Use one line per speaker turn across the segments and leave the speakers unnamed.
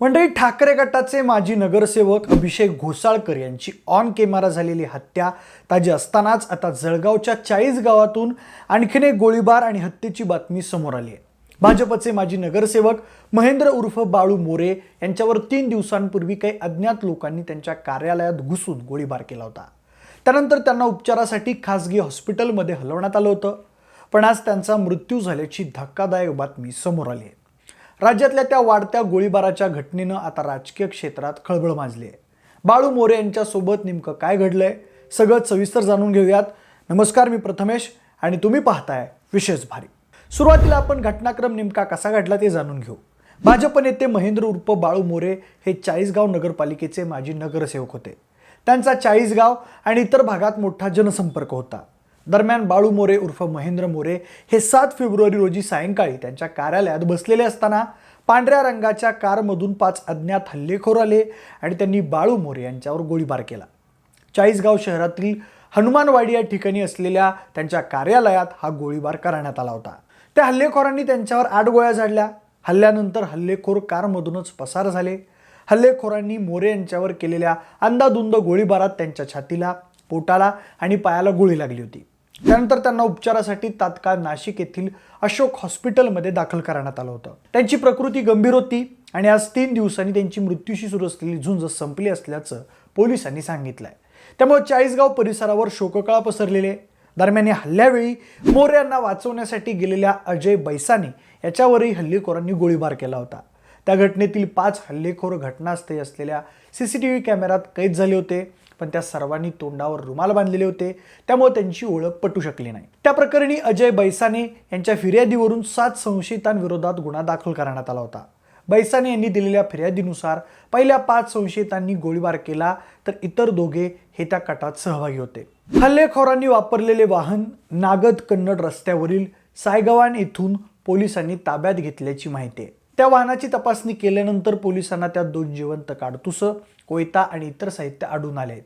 मंडळी ठाकरे गटाचे माजी नगरसेवक अभिषेक घोसाळकर यांची ऑन कॅमेरा झालेली हत्या ताजी असतानाच आता जळगावच्या चाळीस गावातून आणखीन एक गोळीबार आणि हत्येची बातमी समोर आली आहे. भाजपचे माजी नगरसेवक महेंद्र उर्फ बाळू मोरे यांच्यावर तीन दिवसांपूर्वी काही अज्ञात लोकांनी त्यांच्या कार्यालयात घुसून गोळीबार केला होता. त्यानंतर त्यांना उपचारासाठी खासगी हॉस्पिटलमध्ये हलवण्यात आलं होतं. पण आज त्यांचा मृत्यू झाल्याची धक्कादायक बातमी समोर आली आहे. राज्यातल्या त्या वाढत्या गोळीबाराच्या घटनेनं आता राजकीय क्षेत्रात खळबळ माजली आहे बाळू मोरे यांच्यासोबत नेमकं काय घडलंय सगळं सविस्तर जाणून घेऊयात. नमस्कार मी प्रथमेश आणि तुम्ही पाहताय विशेष भारी. सुरुवातीला आपण घटनाक्रम नेमका कसा घडला ते जाणून घेऊ. भाजप नेते महेंद्र उर्फ बाळू मोरे हे चाळीसगाव नगरपालिकेचे माजी नगरसेवक होते. त्यांचा चाळीसगाव आणि इतर भागात मोठा जनसंपर्क होता. दरम्यान बाळू मोरे उर्फ महेंद्र मोरे हे सात फेब्रुवारी रोजी सायंकाळी त्यांच्या कार्यालयात बसलेले असताना पांढऱ्या रंगाच्या कारमधून पाच अज्ञात हल्लेखोर आले आणि त्यांनी बाळू मोरे यांच्यावर गोळीबार केला. चाळीसगाव शहरातील हनुमानवाडी या ठिकाणी असलेल्या त्यांच्या कार्यालयात हा गोळीबार करण्यात आला होता. त्या हल्लेखोरांनी त्यांच्यावर आठ गोळ्या झाडल्या. हल्ल्यानंतर हल्लेखोर कारमधूनच पसार झाले. हल्लेखोरांनी मोरे यांच्यावर केलेल्या अंदाधुंद गोळीबारात त्यांच्या छातीला पोटाला आणि पायाला गोळी लागली होती. त्यानंतर त्यांना उपचारासाठी तात्काळ नाशिक येथील अशोक हॉस्पिटलमध्ये दाखल करण्यात आलं होतं त्यांची प्रकृती गंभीर होती आणि आज तीन दिवसांनी त्यांची मृत्यूशी सुरू असलेली झुंज संपली असल्याचं पोलिसांनी सांगितलंय त्यामुळे चाळीसगाव परिसरावर शोककळा पसरलेले आहे. दरम्यान या हल्ल्यावेळी मोर यांना वाचवण्यासाठी गेलेल्या अजय बैसाने याच्यावरही हल्लेखोरांनी गोळीबार केला होता त्या घटनेतील पाच हल्लेखोर घटनास्थळी असलेल्या सी सी टी व्ही कॅमेऱ्यात कैद झाले होते पण त्या सर्वांनी तोंडावर रुमाल बांधलेले होते. त्यामुळे त्यांची ओळख पटू शकली नाही. त्या प्रकरणी अजय बैसाने यांच्या फिर्यादीवरून सात संशयितांविरोधात गुन्हा दाखल करण्यात आला होता. बैसाने यांनी दिलेल्या फिर्यादीनुसार पहिल्या पाच संशयितांनी गोळीबार केला तर इतर दोघे हे त्या कटात सहभागी होते. हल्लेखोरांनी वापरलेले वाहन नागद कन्नड रस्त्यावरील सायगवान येथून पोलिसांनी ताब्यात घेतल्याची माहिती आहे. त्या वाहनाची तपासणी केल्यानंतर पोलिसांना त्यात दोन जिवंत काडतुसं कोयता आणि इतर साहित्य आढळून आले आहेत.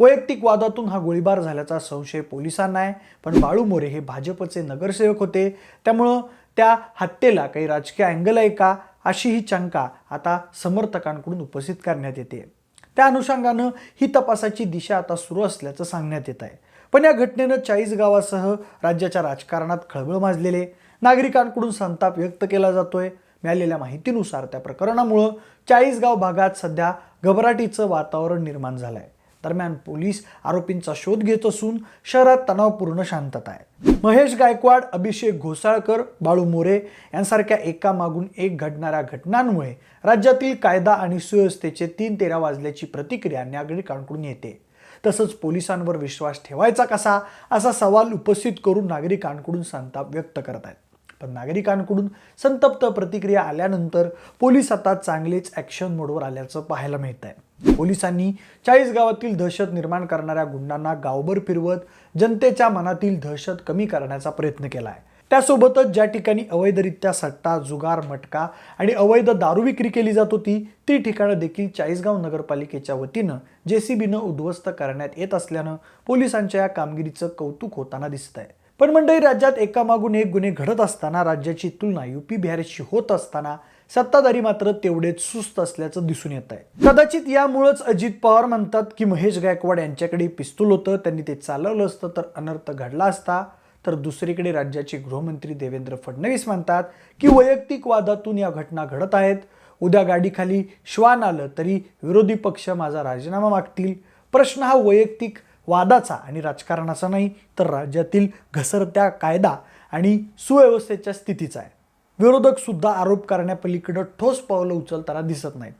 वैयक्तिक वादातून हा गोळीबार झाल्याचा संशय पोलिसांना आहे पण बाळू मोरे हे भाजपचे नगरसेवक होते. त्यामुळं त्या हत्येला काही राजकीय अँगल आहे का अशी ही शंका आता समर्थकांकडून उपस्थित करण्यात येते. त्या अनुषंगानं ही तपासाची दिशा आता सुरू असल्याचं सांगण्यात येत आहे. पण या घटनेनं चाळीस गावासह राज्याच्या राजकारणात खळबळ माजलेले नागरिकांकडून संताप व्यक्त केला जातोय. मिळालेल्या माहितीनुसार त्या प्रकरणामुळं चाळीसगाव भागात सध्या घबराटीचं वातावरण निर्माण झालं आहे दरम्यान पोलीस आरोपींचा शोध घेत असून शहरात तणावपूर्ण शांतता आहे. महेश गायकवाड अभिषेक घोसाळकर बाळू मोरे यांसारख्या एकामागून एक घडणाऱ्या घटनांमुळे राज्यातील कायदा आणि सुव्यवस्थेचे तीन तेरा वाजल्याची प्रतिक्रिया नागरिकांकडून येते. तसंच पोलिसांवर विश्वास ठेवायचा कसा असा सवाल उपस्थित करून नागरिकांकडून संताप व्यक्त करत आहेत पण नागरिकांकडून संतप्त प्रतिक्रिया आल्यानंतर पोलीस आता चांगलेच ॲक्शन मोडवर आल्याचं पाहायला मिळत आहे पोलिसांनी चाळीस गावातील दहशत निर्माण करणाऱ्या गुंडांना गावभर फिरवत जनतेच्या मनातील दहशत कमी करण्याचा प्रयत्न केला आहे त्यासोबतच ज्या ठिकाणी अवैधरित्या सट्टा जुगार मटका आणि अवैध दारू विक्री केली जात होती ती ठिकाणं देखील चाळीसगाव नगरपालिकेच्या वतीनं जेसीबीनं उद्ध्वस्त करण्यात येत असल्यानं पोलिसांच्या या कामगिरीचं कौतुक होताना दिसत आहे पण मंडळी राज्यात एकामागून एक गुन्हे घडत असताना राज्याची तुलना युपी बिहारशी होत असताना सत्ताधारी मात्र तेवढेच सुस्त असल्याचं दिसून येत आहे कदाचित यामुळेच अजित पवार म्हणतात की महेश गायकवाड यांच्याकडे पिस्तूल होतं त्यांनी ते चालवलं असतं तर अनर्थ घडला असता. तर दुसरीकडे राज्याचे गृहमंत्री देवेंद्र फडणवीस म्हणतात की वैयक्तिक वादातून या घटना घडत आहेत. उद्या गाडीखाली श्वान आलं तरी विरोधी पक्ष माझा राजीनामा मागतील. प्रश्न हा वैयक्तिक वादाचा आणि राजकारणाचा नाही तर राज्यातील घसरत्या कायदा आणि सुव्यवस्थेच्या स्थितीचा आहे. विरोधक सुद्धा आरोप करण्यापलीकडं ठोस पावलं उचलताना दिसत नाहीत.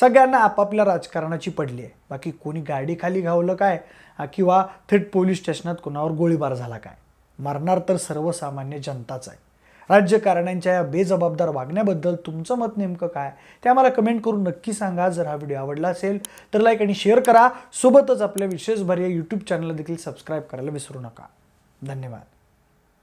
सगळ्यांना आपापल्या राजकारणाची पडली आहे. बाकी कोणी गाडी खाली घावलं काय? किंवा थेट पोलीस स्टेशनात कोणावर गोळीबार झाला काय? मरणार तर सर्वसामान्य जनताच आहे. राज्यकारण्यांच्या या बेजबाबदार वागण्याबद्दल तुमचं मत नेमकं काय? ते आम्हाला कमेंट करून नक्की सांगा. जर हा व्हिडिओ आवडला असेल तर लाईक आणि शेअर करा. सोबतच आपल्या विशेष भर या यूट्यूब चॅनलला देखील सबस्क्राईब करायला विसरू नका. धन्यवाद.